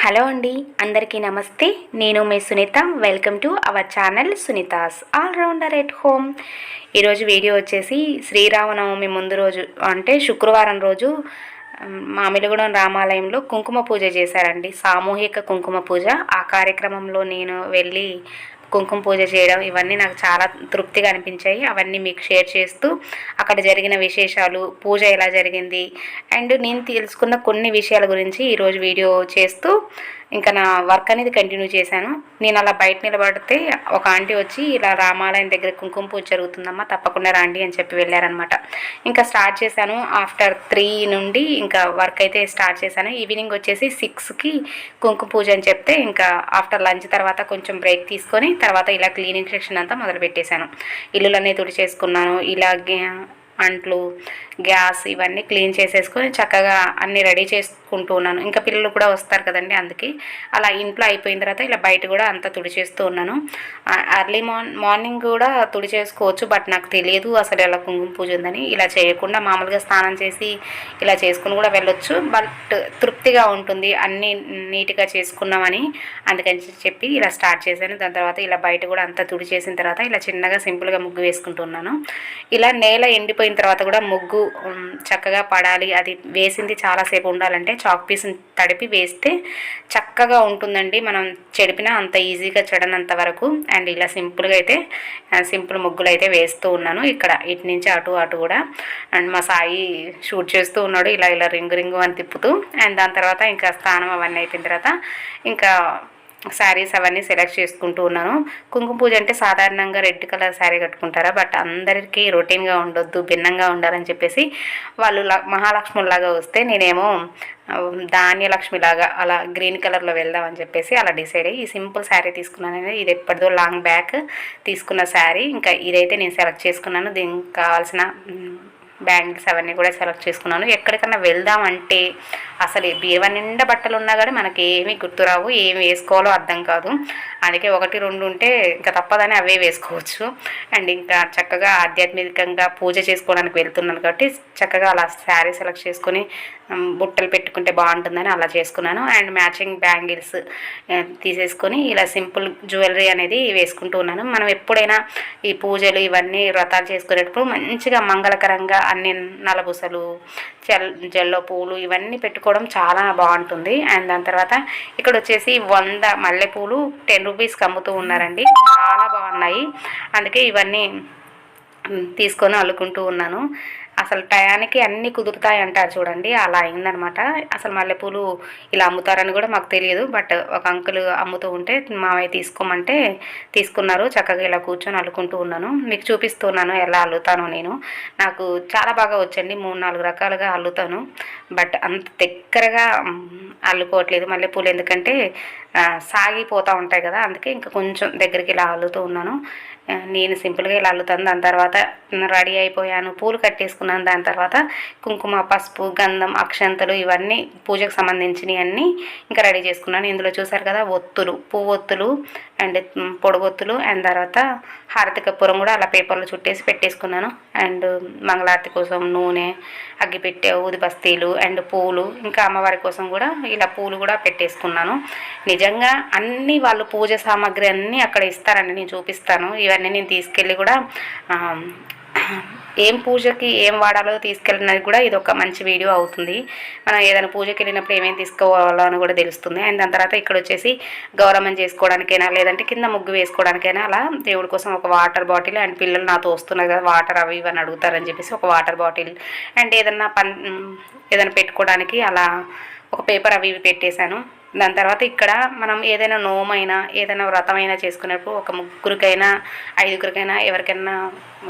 Hello అండి అందరికీ నమస్తే. నేను మీ Sunitha. Welcome to our channel Sunitha's all rounder at home ఈరోజు వీడియో వచ్చేసి శ్రీరామనవమి ముందు రోజు అంటే శుక్రవారం రోజు మ్, మామిడిగూడెం రామాలయంలో కుంకుమ పూజ చేశారండి. సామూహిక కుంకుమ పూజ. ఆ కార్యక్రమంలో నేను వెళ్ళి కుంకుమ పూజ చేయడం ఇవన్నీ నాకు చాలా తృప్తిగా అనిపించాయి. అవన్నీ మీకు షేర్ చేస్తూ అక్కడ జరిగిన విశేషాలు పూజ ఎలా జరిగింది అండ్ నేను తెలుసుకున్న కొన్ని విషయాల గురించి ఈరోజు వీడియో చేస్తూ ఇంకా నా వర్క్ అనేది కంటిన్యూ చేశాను. నేను అలా బయట నిలబడితే ఒక ఆంటీ వచ్చి ఇలా రామాలయం దగ్గర కుంకుమ పూజ జరుగుతుందమ్మా తప్పకుండా రాండి అని చెప్పి వెళ్ళారనమాట ఇంకా స్టార్ట్ చేశాను. ఆఫ్టర్ త్రీ నుండి ఇంకా వర్క్ అయితే స్టార్ట్ చేశాను. ఈవినింగ్ వచ్చేసి సిక్స్కి కుంకుమ పూజ అని చెప్తే ఇంకా ఆఫ్టర్ లంచ్ తర్వాత కొంచెం బ్రేక్ తీసుకొని తర్వాత ఇలా క్లీనింగ్ సెక్షన్ అంతా మొదలు పెట్టేశాను. ఇల్లులన్నీ తుడిచేసుకున్నాను. ఇలా అంట్లు గ్యాస్ ఇవన్నీ క్లీన్ చేసేసుకొని చక్కగా అన్నీ రెడీ పెట్టుకుంటూ ఉన్నాను. ఇంకా పిల్లలు కూడా వస్తారు కదండి అందుకే. అలా ఇంట్లో అయిపోయిన తర్వాత ఇలా బయట కూడా అంతా తుడిచేస్తూ ఉన్నాను. అర్లీ మార్న్ మార్నింగ్ కూడా తుడిచేసుకోవచ్చు బట్ నాకు తెలియదు అసలు ఇలా కుంకుమ పూజ ఉందని. ఇలా చేయకుండా మామూలుగా స్నానం చేసి ఇలా చేసుకుని కూడా వెళ్ళొచ్చు. బట్ తృప్తిగా ఉంటుంది. అన్నీ నీట్గా చేసుకున్నామని అందుకని చెప్పి ఇలా స్టార్ట్ చేశాను. దాని తర్వాత ఇలా బయట కూడా అంతా తుడిచేసిన తర్వాత ఇలా చిన్నగా సింపుల్గా ముగ్గు వేసుకుంటున్నాను ఇలా నేల ఎండిపోయిన తర్వాత కూడా ముగ్గు చక్కగా పడాలి. అది వేసింది చాలాసేపు ఉండాలంటే చాక్ పీస్ని తడిపి వేస్తే చక్కగా ఉంటుందండి. మనం చెడిపినా అంత ఈజీగా చెడనంత వరకు. అండ్ ఇలా సింపుల్గా అయితే సింపుల్ ముగ్గులు అయితే వేస్తూ ఉన్నాను. ఇక్కడ ఇటు నుంచి అటు అటు కూడా. అండ్ మా సాయి షూట్ చేస్తూ ఉన్నాడు. ఇలా ఇలా రింగు రింగు అని తిప్పుతూ. అండ్ దాని తర్వాత ఇంకా స్నానం అవన్నీ అయిపోయిన తర్వాత ఇంకా శారీస్ అవన్నీ సెలెక్ట్ చేసుకుంటూ ఉన్నాను. కుంకుమ పూజ అంటే సాధారణంగా రెడ్ కలర్ శారీ కట్టుకుంటారా? బట్ అందరికీ రొటీన్గా ఉండొద్దు భిన్నంగా ఉండాలని చెప్పేసి వాళ్ళు మహాలక్ష్ములాగా వస్తే నేనేమో ధాన్యలక్ష్మిలాగా అలా గ్రీన్ కలర్లో వెళ్దామని చెప్పేసి అలా డిసైడ్ అయ్యి ఈ సింపుల్ శారీ తీసుకున్నాను ఇది ఎప్పటిదో లాంగ్ బ్యాక్ తీసుకున్న శారీ. ఇంకా ఇదైతే నేను సెలెక్ట్ చేసుకున్నాను. దీనికి కావాల్సిన బ్యాంగిల్స్ అవన్నీ కూడా సెలెక్ట్ చేసుకున్నాను. ఎక్కడికన్నా వెళ్దాం అంటే అసలు బీరువా నిండా బట్టలు ఉన్నా కానీ మనకి ఏమీ గుర్తురావు ఏమి వేసుకోవాలో అర్థం కాదు. అందుకే ఒకటి రెండు ఉంటే ఇంకా తప్పదని అవే వేసుకోవచ్చు. అండ్ ఇంకా చక్కగా ఆధ్యాత్మికంగా పూజ చేసుకోవడానికి వెళ్తున్నాను కాబట్టి చక్కగా అలా శారీ సెలెక్ట్ చేసుకొని బుట్టలు పెట్టుకుంటే బాగుంటుందని అలా చేసుకున్నాను. అండ్ మ్యాచింగ్ బ్యాంగిల్స్ తీసేసుకొని ఇలా సింపుల్ జ్యువెలరీ అనేది వేసుకుంటూ ఉన్నాను. మనం ఎప్పుడైనా ఈ పూజలు ఇవన్నీ వ్రతాలు చేసుకునేటప్పుడు మంచిగా మంగళకరంగా అన్ని నలబుసలు చెల్ జల్లో పూలు ఇవన్నీ పెట్టుకోవడం చాలా బాగుంటుంది. అండ్ దాని తర్వాత ఇక్కడ వచ్చేసి వంద మల్లెపూలు టెన్ రూపీస్కి అమ్ముతూ ఉన్నారండి. చాలా బాగున్నాయి. అందుకే ఇవన్నీ తీసుకొని అల్లుకుంటూ ఉన్నాను. అసలు టయానికి అన్నీ కుదురుతాయి అంటారు చూడండి అలా అయిందనమాట. అసలు మల్లెపూలు ఇలా అమ్ముతారని కూడా మాకు తెలియదు బట్ ఒక అంకుల్ అమ్ముతూ ఉంటే మావయ్య తీసుకోమంటే తీసుకున్నారు చక్కగా ఇలా కూర్చొని అల్లుకుంటూ ఉన్నాను. మీకు చూపిస్తున్నాను ఎలా అల్లుతానో నేను. నాకు చాలా బాగా వచ్చండి మూడు నాలుగు రకాలుగా అల్లుతాను బట్ అంత దగ్గరగా అల్లుకోవట్లేదు మల్లెపూలు ఎందుకంటే సాగిపోతూ ఉంటాయి కదా అందుకే ఇంకా కొంచెం దగ్గరికి ఇలా అల్లుతూ ఉన్నాను. నేను సింపుల్గా ఇలా అల్లుతాను. దాని తర్వాత రెడీ అయిపోయాను. పూలు కట్టేసుకున్నాను. దాని తర్వాత కుంకుమ పసుపు గంధం అక్షంతలు ఇవన్నీ పూజకు సంబంధించినవి అన్నీ ఇంకా రెడీ చేసుకున్నాను. ఇందులో చూసారు కదా ఒత్తులు పువ్వు ఒత్తులు అండ్ మ్, అండ్ తర్వాత హారతి కర్పూరం కూడా అలా పేపర్లో చుట్టేసి పెట్టేసుకున్నాను. అండ్ మంగళారతి కోసం నూనె అగ్గిపెట్టే ఊది బస్తీలు అండ్ పూలు ఇంకా అమ్మవారి కోసం కూడా ఇలా పూలు కూడా పెట్టేసుకున్నాను. నిజంగా అన్ని వాళ్ళు పూజ సామాగ్రి అన్నీ అక్కడ ఇస్తారండి నేను చూపిస్తాను. ఇవన్నీ నేను తీసుకెళ్ళి కూడా ఏం పూజకి ఏం వాడాలో తీసుకెళ్ళినది కూడా ఇది ఒక మంచి వీడియో అవుతుంది. మనం ఏదైనా పూజకి వెళ్ళినప్పుడు ఏమేమి తీసుకోవాలో అని కూడా తెలుస్తుంది. అండ్ దాని తర్వాత ఇక్కడ వచ్చేసి గౌరవం చేసుకోవడానికైనా లేదంటే కింద ముగ్గు వేసుకోవడానికైనా అలా దేవుడి కోసం ఒక వాటర్ బాటిల్ అండ్ పిల్లలు నాతో వస్తున్నారు కదా వాటర్ అవి ఇవన్నీ అడుగుతారని చెప్పేసి ఒక వాటర్ బాటిల్ అండ్ ఏదన్నా పన్ ఏదైనా పెట్టుకోవడానికి అలా ఒక పేపర్ అవి ఇవి పెట్టేశాను. దాని తర్వాత ఇక్కడ మనం ఏదైనా నోమైనా ఏదైనా వ్రతమైనా చేసుకునేప్పుడు ఒక ముగ్గురికైనా ఐదుగురికైనా ఎవరికైనా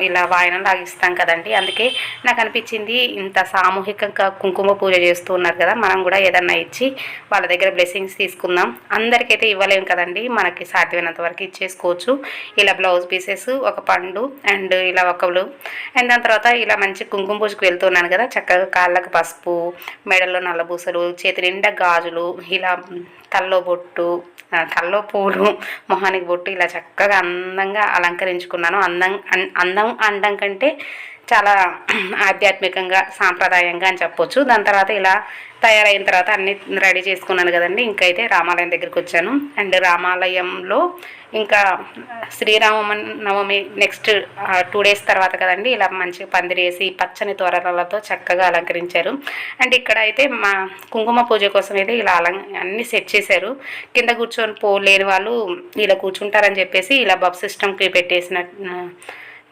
ఇలా వాయన లాగిస్తాం కదండి. అందుకే నాకు అనిపించింది ఇంత సామూహికంగా కుంకుమ పూజ చేస్తూ ఉన్నారు కదా మనం కూడా ఏదన్నా ఇచ్చి వాళ్ళ దగ్గర బ్లెస్సింగ్స్ తీసుకుందాం. అందరికైతే ఇవ్వలేము కదండి మనకి సాధ్యమైనంత వరకు ఇచ్చేసుకోవచ్చు. ఇలా బ్లౌజ్ పీసెస్ ఒక పండు అండ్ ఇలా ఒకళ్ళు అండ్ దాని తర్వాత ఇలా మంచి కుంకుమ పూజకు వెళ్తున్నాను కదా చక్కగా కాళ్ళకు పసుపు మెడలో నల్లబూసలు చేతి నిండా గాజులు ఇలా కల్లో బొట్టు కల్లో పూలు మొహానికి బొట్టు ఇలా చక్కగా అందంగా అలంకరించుకున్నాను. అందం అన్- అందం అండం కంటే చాలా ఆధ్యాత్మికంగా సాంప్రదాయంగా అని చెప్పొచ్చు. దాని తర్వాత ఇలా తయారైన తర్వాత అన్ని రెడీ చేసుకున్నాను కదండి. ఇంకైతే రామాలయం దగ్గరికి వచ్చాను. అండ్ రామాలయంలో ఇంకా Srirama Navami next two days తర్వాత కదండి ఇలా మంచిగా పందిరేసి పచ్చని తోరణలతో చక్కగా అలంకరించారు. అండ్ ఇక్కడ అయితే మా కుంకుమ పూజ కోసం అయితే ఇలా అలం అన్ని సెట్ చేశారు. కింద కూర్చొని పోలేని వాళ్ళు ఇలా కూర్చుంటారని చెప్పేసి ఇలా బబ్ సిస్టమ్కి పెట్టేసిన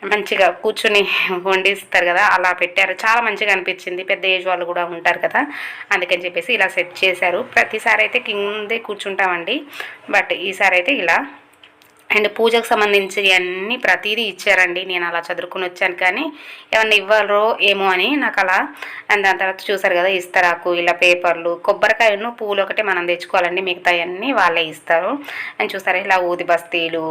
మంచిగా కూర్చుని వండిస్తారు కదా అలా పెట్టారు. చాలా మంచిగా అనిపించింది. పెద్ద ఏజ్ వాళ్ళు కూడా ఉంటారు కదా అందుకని చెప్పేసి ఇలా సెట్ చేశారు. ప్రతిసారి అయితే కిందే కూర్చుంటామండి. బట్ ఈసారి అయితే ఇలా అండ్ పూజకు సంబంధించి అన్నీ ప్రతిదీ ఇచ్చారండి. నేను అలా చదువుకుని వచ్చాను కానీ ఏమన్నా ఇవ్వరో ఏమో అని నాకు అలా అండ్ దాని తర్వాత చూసారు కదా ఇస్తారాకు ఇలా పేపర్లు కొబ్బరికాయను పూలు ఒకటి మనం తెచ్చుకోవాలండి. మిగతా అన్నీ వాళ్ళే ఇస్తారు. అండ్ చూసారా ఇలా ఊది బస్తీలు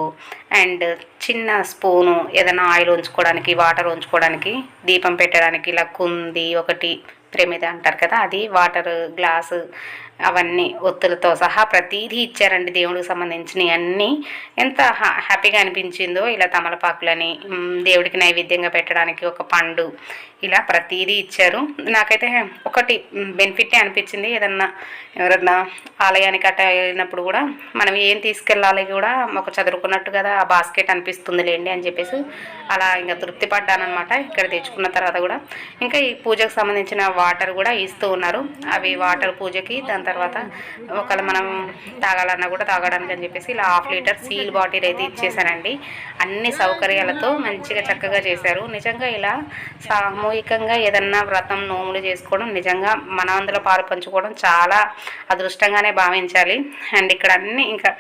అండ్ చిన్న స్పూను ఏదైనా ఆయిల్ ఉంచుకోవడానికి వాటర్ ఉంచుకోవడానికి దీపం పెట్టడానికి ఇలా కుంది ఒకటి ప్రేమిద అంటారు కదా అది వాటర్ గ్లాసు అవన్నీ ఒత్తులతో సహా ప్రతీదీ ఇచ్చారండి దేవుడికి సంబంధించినవి అన్నీ. ఎంత హ్యాపీగా అనిపించిందో ఇలా తమలపాకులని దేవుడికి నైవేద్యంగా పెట్టడానికి ఒక పండు ఇలా ప్రతీదీ ఇచ్చారు. నాకైతే ఒకటి బెనిఫిటే అనిపించింది. ఏదన్నా ఎవరన్నా ఆలయానికి అట్ట వెళ్ళినప్పుడు కూడా మనం ఏం తీసుకెళ్ళాలి కూడా ఒక చదువుకున్నట్టు కదా ఆ బాస్కెట్ అనిపిస్తుంది లేండి అని చెప్పేసి అలా ఇంకా తృప్తి పడ్డానమాట ఇక్కడ తెచ్చుకున్న తర్వాత కూడా. ఇంకా ఈ పూజకు సంబంధించిన వాటర్ కూడా ఇస్తూ ఉన్నారు. అవి వాటర్ పూజకి దాని తర్వాత ఒకవేళ మనం తాగాలన్నా కూడా తాగడానికి అని చెప్పేసి ఇలా హాఫ్ లీటర్ సీల్ బాటిల్ అయితే ఇచ్చేసానండి. అన్ని సౌకర్యాలతో మంచిగా చక్కగా చేశారు. నిజంగా ఇలా సామూహికంగా ఏదన్నా వ్రతం నోములు చేసుకోవడం నిజంగా మన అందులో పాలు పంచుకోవడం చాలా అదృష్టంగానే భావించాలి. అండ్ ఇక్కడ అన్ని ఇంకా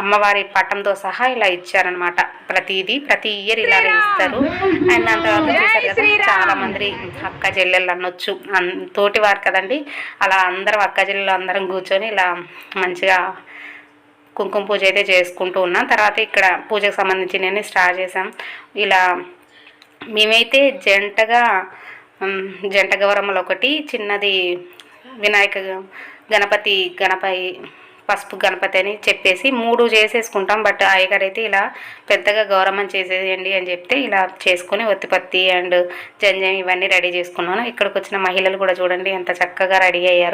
అమ్మవారి పట్టంతో సహా ఇలా ఇచ్చారనమాట ప్రతిదీ ప్రతి ఇయర్ ఇలానే ఇస్తారు. అండ్ తర్వాత చూసారు కదా చాలా మంది అక్క చెల్లెళ్ళు అనొచ్చు. తోటి వారు కదండి అలా అందరం అక్క చెల్లెళ్ళు అందరం కూర్చొని ఇలా మంచిగా కుంకుమ పూజ అయితే చేసుకుంటూ ఉన్నాం. తర్వాత ఇక్కడ పూజకు సంబంధించి స్టార్ట్ చేసాం ఇలా మేమైతే జంటగా జంట గౌరమ్మలు ఒకటి చిన్నది వినాయక గణపతి గణపతి పసుపు గణపతి అని చెప్పేసి మూడు చేసేసుకుంటాం. బట్ అయ్యగారు అయితే ఇలా పెద్దగా గౌరవం చేసేయండి అని చెప్తే ఇలా చేసుకుని ఒత్తిపత్తి అండ్ జంజం ఇవన్నీ రెడీ చేసుకున్నాను. ఇక్కడికి వచ్చిన మహిళలు కూడా చూడండి ఎంత చక్కగా రెడీ అయ్యారు.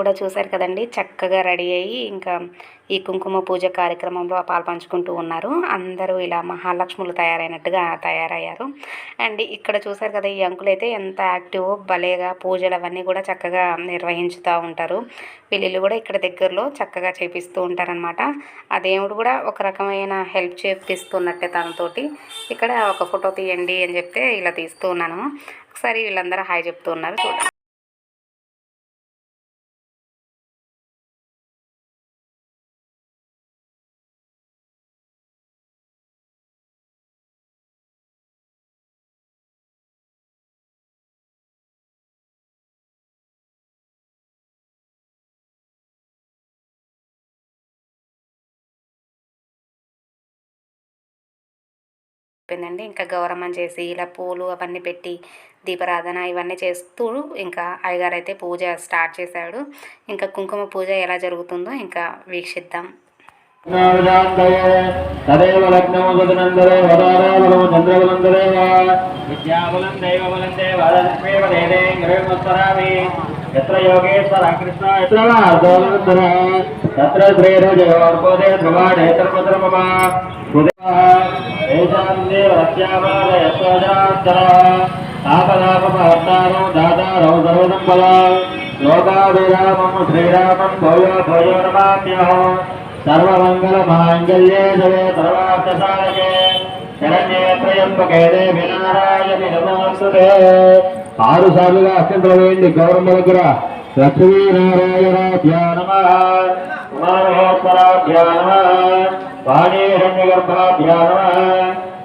కూడా చూశారు కదండి. చక్కగా రెడీ అయ్యి ఇంకా ఈ కుంకుమ పూజ కార్యక్రమంలో పాల్పంచుకుంటూ ఉన్నారు. అందరూ ఇలా మహాలక్ష్ములు తయారైనట్టుగా తయారయ్యారు. అండ్ ఇక్కడ చూశారు కదా ఈ అంకులైతే ఎంత యాక్టివ్ భలేగా పూజలు అవన్నీ కూడా చక్కగా నిర్వహించుతూ ఉంటారు. వీళ్ళు కూడా ఇక్కడ దగ్గరలో చక్కగా చేపిస్తూ ఉంటారనమాట ఆ దేవుడు కూడా ఒక రకమైన హెల్ప్ చేపిస్తున్నట్టే తనతోటి. ఇక్కడ ఒక ఫోటో తీయండి అని చెప్తే ఇలా తీస్తూ ఉన్నాను. ఒకసారి వీళ్ళందరూ హాయ్ చెప్తూ ఉన్నారు చూడండి. అయిపోయిందండి ఇంకా గౌరమ్మని చేసి ఇలా పూలు అవన్నీ పెట్టి దీపారాధన ఇవన్నీ చేస్తూ ఇంకా అయ్యగారు అయితే పూజ స్టార్ట్ చేశాడు. ఇంకా కుంకుమ పూజ ఎలా జరుగుతుందో ఇంకా వీక్షిద్దాం. తదేవ లగ్నము చంద్రబలందరే విద్యాబలం దేదే ఎత్ర యోగేశ్వర కృష్ణ ఎత్ర వార్దోలంతర తత్ర శ్రీరజయోర్బోధే ధ్రువాణేతర్మద్ర ఏషాం దేవత్యామాలయస్వజాంతర తాపదాపమహర్తారం దాతారం సర్వసంపద లోకాభిరామం శ్రీరామం భూయో భూయో నమామ్యహం సర్వమంగళ మాంగళ్యే శవే సర్వార్థసారకే శరణ్యేత్రయంబకే దేవి నారాయణి నమోస్తుతే ఆరు సార్లుగా అత్యంతలు వేయండి గౌరమ్మ దగ్గర లక్ష్మీనారాయణాభ్యా నమ. ఉమామహేశ్వరాభ్యా నమ. వాణీరణ్యగర్భాభ్యా నమ.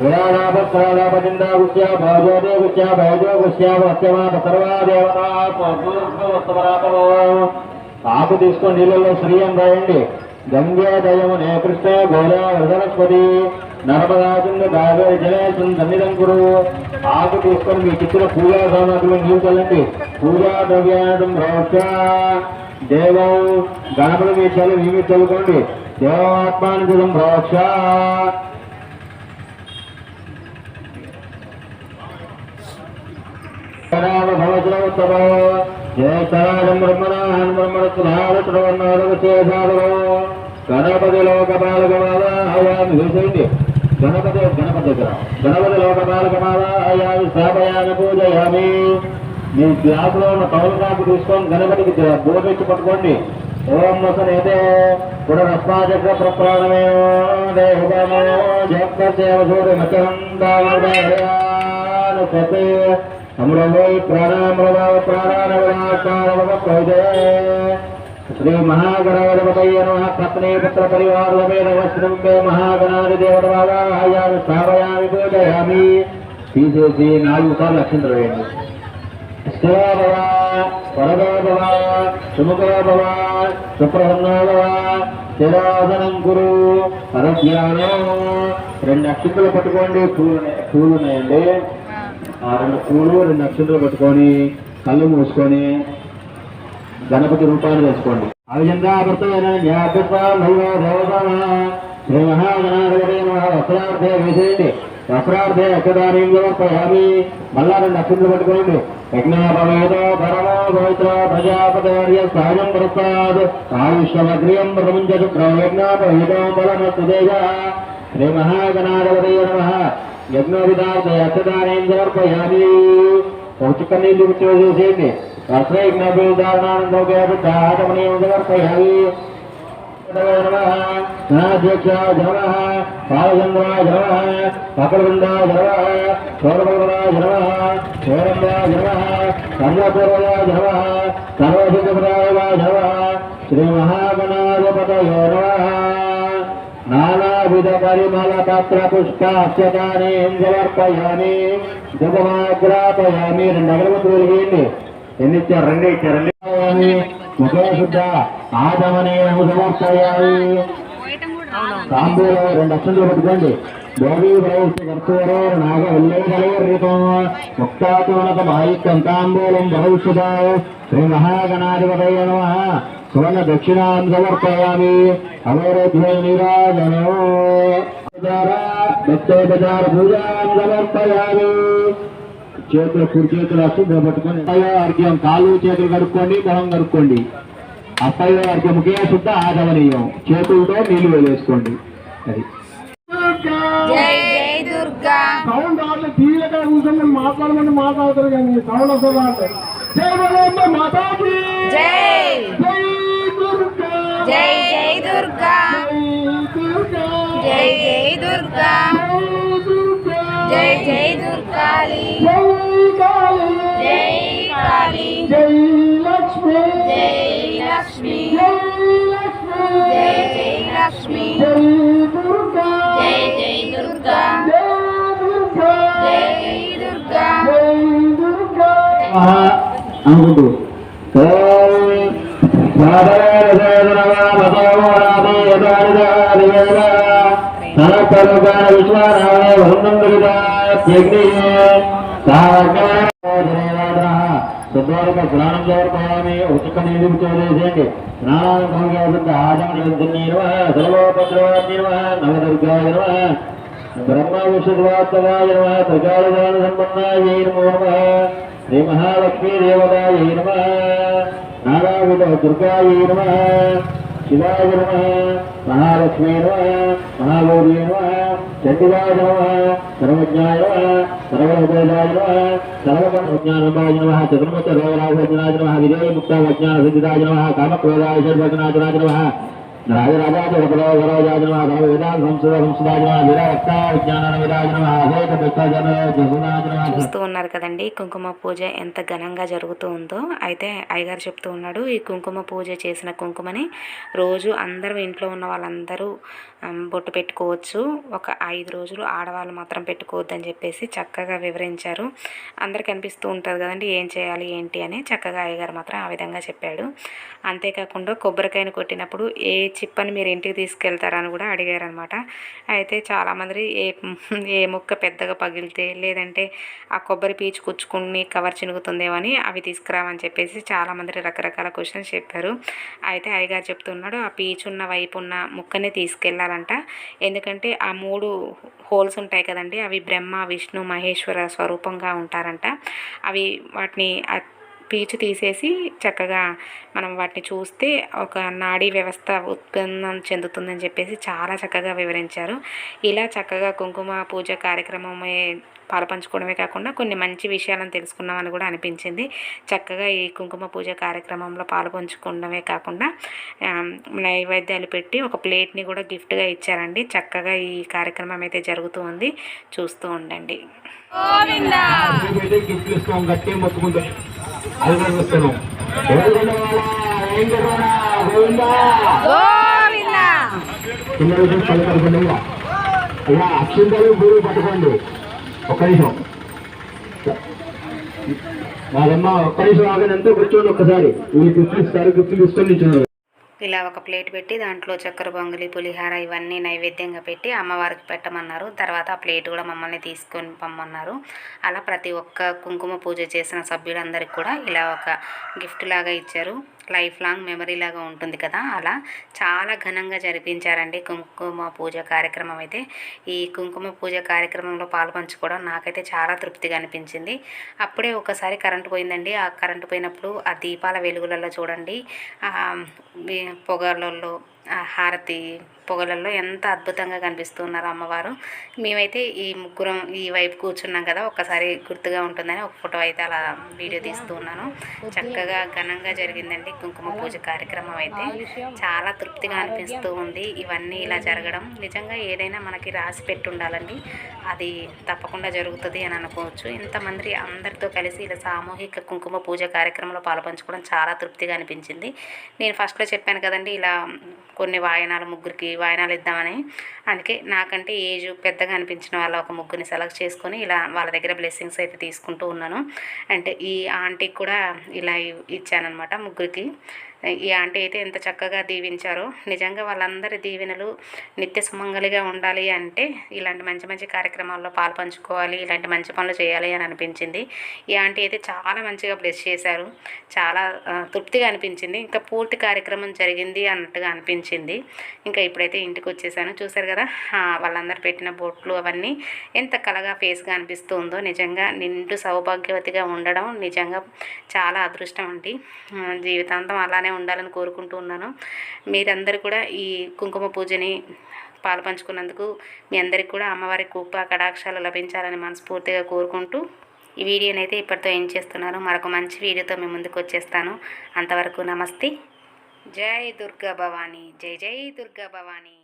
నవాపం ప్రలాప సంభ్రారాప గుష్యా భాజోదే గుష్యా భయజో గుష్యా వస్యమాప సర్వా దేవతా ఆకు తీసుకొని నీళ్ళలో శ్రీ అని రాయండి. గంగే దయమునే కృష్ణ గోదా సరస్వతి నర్మదా చింద కావేరి సన్నిధం కురు ఆకు తీసుకొని మీ చిత్ర పూజా సామాగ్రి నీళ్ళు చల్లండి. పూజా ద్రవ్యానం రోష దేవం గణపతి మీ చల్లు మీ చల్లుకోండి. దేవాత్మానుజం రోక్ష భవచరవత్తమో జయసరాజం బ్రహ్మణాహం బ్రహ్మణత్వధారతుడవన్నారవశేషాదులో గణపతి లోకపాలకమాదాయామి వేసేయండి గణపతి గణపతి దగ్గర గణపతి లోకపాలకమాదాయామి స్థాపయామి పూజయామి మీ గ్లాసులో ఉన్న పౌరు కాపు తీసుకొని గణపతికి బోధెచ్చి పట్టుకోండి ఓం వసనేతే పునరస్మాచక్ర ప్రప్రాణమే దేహమో జగత్సేవ సూర్య మచందాను అమృవై ప్రాణామృవ ప్రాణానవరాకారవే శ్రీ మహాగణాధిపతయ నమ పత్ని పుత్ర పరివారమే నమశ్రంబే మహాగణాది దేవతవాదాయామి స్థాపయామి పూజయామి తీసేసి నాలుగు సార్లు అక్షంతలు వేయండి స్థిరో భవ వరదో భవ సుముఖో కురు పరధ్యానం రెండు అక్షంతలు పట్టుకోండి పూలు పూలున్నాయండి రెండు పూలు రెండు అక్షంతలు పట్టుకొని కళ్ళు మూసుకొని గణపతి రూపాన్ని తెచ్చుకోండి. అవిజంతాపర్తమైన శ్రీ మహాగణాధిపతి వస్త్రార్థే వేసేయండి. వస్త్రార్థే అక్షదారీం సమర్పయామి మళ్ళా రెండు అక్షంతలు పట్టుకోండి. యజ్ఞాపవేదో పరమో పవిత్ర ప్రజాపతివర్య సహజం ప్రసాద్ ఆయుష్యమగ్రియం ప్రపంచ యజ్ఞాపవేదో బలమస్తు తేజ. శ్రీ మహాగణాధిపతి నమ. యజ్ఞోపితార్థ అక్షదారీం సమర్పయామి ఒక చుక్క నీళ్ళు చేసేయండి వస్త్రయజ్ఞానానందోపయామనీయం సమర్పయామి ధనాధ్యక్షాయ నమ పాలచంద్రాయ నమ కపలవృందాయ నమ సౌరభవనాయ నమ శౌరంభాయ నమ సర్వపూర్వయాయ నమ సర్వసిద్ధపదాయ నమ శ్రీ మహాగణాధిపతయో నమ. పరిమళ పత్ర పుష్పాక్షతాన్ని సమర్పయామి దుఃఖమాగ్రాపయామి రెండు అగరబత్తులు వెలిగేయండి ఎన్ని ఇచ్చారు రెండే ఇచ్చారండి ముఖే శుద్ధ ఆదమనే సమర్పయామి తాంబూలం రెండు అక్షంతులు పెట్టుకోండి దేవీ ప్రవేశ కర్పూరో నాగ ఉల్లేఖలేరీతం ముక్తాతోనత మాయిత్యం తాంబూలం భవిష్యత శ్రీ మహాగణాధిపతయ నమ సువర్ణ దక్షిణాం సమర్పయామి. అమరోధ్వై నీరాజనో. దత్తోపచార పూజాం సమర్పయామి. చేతులు కుడి చేతులు అశుభ్ర పట్టుకొని అర్ఘ్యం కాళ్ళు చేతులు కడుక్కోండి మొహం కడుక్కోండి. అప్పయ్య అర్ఘ్యం ముఖే శుద్ధ ఆదవనీయం చేతులతో నీళ్ళు వేలేసుకోండి అది. సౌండ్ కూర్చొని మాట్లాడమని మాట్లాడతారు కానీ సౌండ్ వస్తుంది రావట్లేదు జై బలోమ్మ మాతాకి. జై జై జై దుర్గా. జై జై దుర్గా. జై జై జై దుర్గాలి. జై కాళీ. జై లక్ష్మి. జై లక్ష్మి. జై జై లక్ష్మి జై జై దుర్గా. జై దుర్గా జై దుర్గా అనుకుంటూ శుద్ధవారిక స్నానం చేరుకోవాలని ఉచిత నీరు చేసేయండి స్నానాలు భోగేసింది ఆచమన నిర్వ సర్వోపద్రవ నవదుర్గా బ్రహ్మ విశుద్వాత్మగాయ త్రికాళదాన నమో. శ్రీ మహాలక్ష్మీ దేవతాయ నమ నారాయణ దుర్గాయ నమ. శివాయ నమ. మహాలక్ష్మీ నమ. మహాగౌరీ నమ. చండికాయ నమ. సర్వజ్ఞాయ నమ. సర్వోపేదాయ నమ. సర్వజ్ఞానమాయ నమ. చతుర్ముఖ రోగరాజనాయ నమ. విజయ ముక్త విజ్ఞాన సిద్ధిదాయ నమ. కామక్రోధాయ షడ్వచనాజనాయ చూస్తూ ఉన్నారు కదండి కుంకుమ పూజ ఎంత ఘనంగా జరుగుతూ ఉందో. అయితే అయ్యగారు చెప్తూ ఉన్నాడు ఈ కుంకుమ పూజ చేసిన కుంకుమని రోజు అందరూ ఇంట్లో ఉన్న వాళ్ళందరూ బొట్టు పెట్టుకోవచ్చు. ఒక ఐదు రోజులు ఆడవాళ్ళు మాత్రం పెట్టుకోవద్దని చెప్పేసి చక్కగా వివరించారు. అందరికి అనిపిస్తూ ఉంటుంది కదండి ఏం చేయాలి ఏంటి అని చక్కగా అయ్యగారు మాత్రం ఆ విధంగా చెప్పాడు. అంతేకాకుండా కొబ్బరికాయను కొట్టినప్పుడు ఏ చిప్పని మీరు ఇంటికి తీసుకెళ్తారని కూడా అడిగారు అనమాట అయితే చాలామంది ఏ ఏ ముక్క పెద్దగా పగిలితే లేదంటే ఆ కొబ్బరి పీచు కుచ్చుకుని కవర్ చినుగుతుందేమో అని అవి తీసుకురావని చెప్పేసి చాలామంది రకరకాల క్వశ్చన్స్ చెప్పారు. అయితే అయ్యగారు చెప్తున్నాడు ఆ పీచు ఉన్న వైపు ఉన్న ముక్కనే తీసుకెళ్ళాలంట ఎందుకంటే ఆ మూడు హోల్స్ ఉంటాయి కదండి అవి బ్రహ్మ విష్ణు మహేశ్వర స్వరూపంగా ఉంటారంట. అవి వాటిని పీచు తీసేసి చక్కగా మనం వాటిని చూస్తే ఒక నాడీ వ్యవస్థ ఉత్పన్నం చెందుతుందని చెప్పేసి చాలా చక్కగా వివరించారు. ఇలా చక్కగా కుంకుమ పూజ కార్యక్రమమే పాల్పంచుకోవడమే కాకుండా కొన్ని మంచి విషయాలను తెలుసుకున్నామని కూడా అనిపించింది. చక్కగా ఈ కుంకుమ పూజ కార్యక్రమంలో పాల్పంచుకోవడమే కాకుండా నైవేద్యాలు పెట్టి ఒక ప్లేట్ని కూడా గిఫ్ట్గా ఇచ్చారండి. చక్కగా ఈ కార్యక్రమం అయితే జరుగుతూ ఉంది. చూస్తూ ఉండండి. అక్షింతలు పూలు పట్టుకోండి. ఒక్క నిమిషం వాళ్ళమ్మ ఒక్క నిమిషం ఆగనంతా కూర్చోండి ఒక్కసారి. వీళ్ళు గుర్తులు ఇస్తారు ఇస్తాను ఇలా ఒక ప్లేట్ పెట్టి దాంట్లో చక్కెర బొంగులి పులిహార ఇవన్నీ నైవేద్యంగా పెట్టి అమ్మవారికి పెట్టమన్నారు. తర్వాత ఆ ప్లేట్ కూడా మమ్మల్ని తీసుకొని పమ్మన్నారు అలా ప్రతి ఒక్క కుంకుమ పూజ చేసిన సభ్యులందరికీ కూడా ఇలా ఒక గిఫ్ట్ లాగా ఇచ్చారు. లైఫ్ లాంగ్ మెమరీ లాగా ఉంటుంది కదా అలా చాలా ఘనంగా జరిపించారండి కుంకుమ పూజ కార్యక్రమం అయితే. ఈ కుంకుమ పూజ కార్యక్రమంలో పాల్పంచుకోవడం నాకైతే చాలా తృప్తిగా అనిపించింది. అప్పుడే ఒకసారి కరెంటు పోయిందండి. ఆ కరెంటు పోయినప్పుడు ఆ దీపాల వెలుగులలో చూడండి పొగలలో హారతి పొగలలో ఎంత అద్భుతంగా కనిపిస్తున్నారు అమ్మవారు. మేమైతే ఈ ముగ్గురం ఈ వైపు కూర్చున్నాం కదా ఒక్కసారి గుర్తుగా ఉంటుందని ఒక ఫోటో అయితే అలా వీడియో తీస్తూ ఉన్నాను. చక్కగా ఘనంగా జరిగిందండి కుంకుమ పూజ కార్యక్రమం అయితే. చాలా తృప్తిగా అనిపిస్తూ ఉంది. ఇవన్నీ ఇలా జరగడం. నిజంగా ఏదైనా మనకి రాసి పెట్టి ఉండాలండి. అది తప్పకుండా జరుగుతుంది అని అనుకోవచ్చు. ఇంతమంది అందరితో కలిసి ఇలా సామూహిక కుంకుమ పూజ కార్యక్రమంలో పాల్పంచుకోవడం చాలా తృప్తిగా అనిపించింది. నేను ఫస్ట్లో చెప్పాను కదండి ఇలా కొన్ని వాయనాలు ముగ్గురికి వాయనాలు ఇద్దామని. అందుకే నాకంటే ఏజ్ పెద్దగా అనిపించిన వాళ్ళ ఒక ముగ్గురిని సెలెక్ట్ చేసుకొని ఇలా వాళ్ళ దగ్గర బ్లెస్సింగ్స్ అయితే తీసుకుంటూ ఉన్నాను. అంటే ఈ ఆంటీకి కూడా ఇలా ఇచ్చానమాట ముగ్గురికి. ఈ ఆంటీ అయితే ఎంత చక్కగా దీవించారో. నిజంగా వాళ్ళందరి దీవెనలు నిత్య సుమంగలిగా ఉండాలి అంటే ఇలాంటి మంచి మంచి కార్యక్రమాల్లో పాల్పంచుకోవాలి ఇలాంటి మంచి పనులు చేయాలి అని అనిపించింది. ఈ ఆంటీ అయితే చాలా మంచిగా బ్లెస్ చేశారు. చాలా తృప్తిగా అనిపించింది. ఇంకా పూర్తి కార్యక్రమం జరిగింది అన్నట్టుగా అనిపించింది. ఇంకా ఇప్పుడైతే ఇంటికి వచ్చేసాను. చూసారు కదా వాళ్ళందరూ పెట్టిన బొట్లు అవన్నీ ఎంత కలగా ఫేస్గా అనిపిస్తుందో. నిజంగా నిండు సౌభాగ్యవతిగా ఉండడం నిజంగా చాలా అదృష్టం అండి. జీవితాంతం అలానే ఉండాలని కోరుకుంటూ ఉన్నాను. మీరందరూ కూడా ఈ కుంకుమ పూజని పాలు పంచుకున్నందుకు మీ అందరికీ కూడా అమ్మవారి కృప కటాక్షాలు లభించాలని మనస్ఫూర్తిగా కోరుకుంటూ ఈ వీడియోని అయితే ఇప్పటితో ఏం చేస్తున్నాను. మరొక మంచి వీడియోతో మీ ముందుకు వచ్చేస్తాను. అంతవరకు నమస్తే. జై దుర్గా భవానీ. జై జై దుర్గా భవానీ.